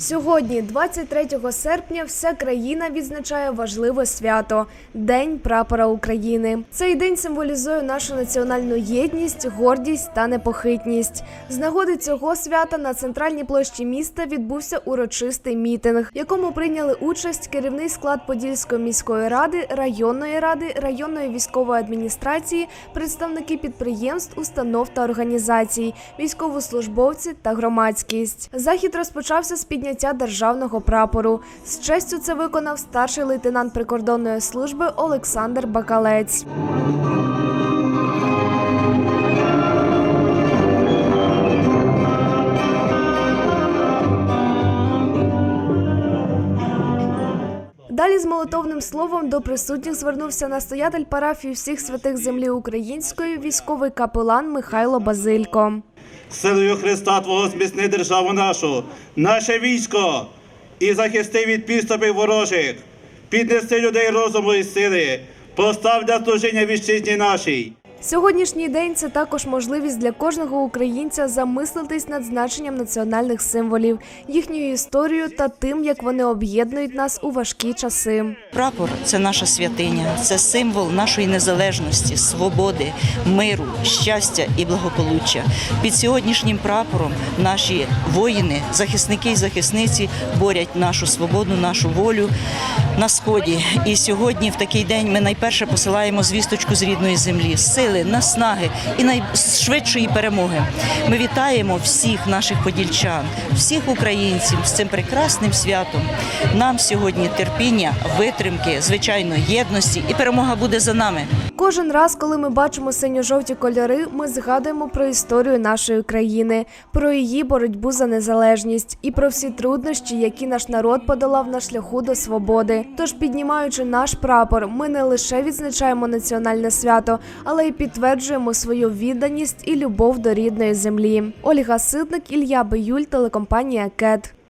Сьогодні, 23 серпня, вся країна відзначає важливе свято День прапора України. Цей день символізує нашу національну єдність, гордість та непохитність. З нагоди цього свята на центральній площі міста відбувся урочистий мітинг, в якому прийняли участь керівний склад Подільської міської ради, районної ради, районної військової адміністрації, представники підприємств, установ та організацій, військовослужбовці та громадськість. Захід розпочався з підняття державного прапору. З честю це виконав старший лейтенант прикордонної служби Олександр Бакалець. Далі з молитовним словом до присутніх звернувся настоятель парафії всіх святих землі української, військовий капелан Михайло Базилько. Силою Христа Твого зміцни державу нашу, наше військо і захисти від підступів ворожих, піднеси людей розуму і сили, постав для служіння вітчизні нашій. Сьогоднішній день це також можливість для кожного українця замислитись над значенням національних символів, їхньою історією та тим, як вони об'єднують нас у важкі часи. Прапор це наша святиня, це символ нашої незалежності, свободи, миру, щастя і благополуччя. Під сьогоднішнім прапором наші воїни, захисники і захисниці борять нашу свободу, нашу волю на сході. І сьогодні, в такий день, ми найперше посилаємо звісточку з рідної землі, сили, наснаги і найшвидшої перемоги. Ми вітаємо всіх наших подільчан, всіх українців з цим прекрасним святом. Нам сьогодні терпіння, витримки, звичайно, єдності, і перемога буде за нами. Кожен раз, коли ми бачимо синьо-жовті кольори, ми згадуємо про історію нашої країни, про її боротьбу за незалежність і про всі труднощі, які наш народ подолав на шляху до свободи. Тож, піднімаючи наш прапор, ми не лише відзначаємо національне свято, але й підтверджуємо свою відданість і любов до рідної землі. Ольга Ситник, Ілля Биюль, телекомпанія КЕТ.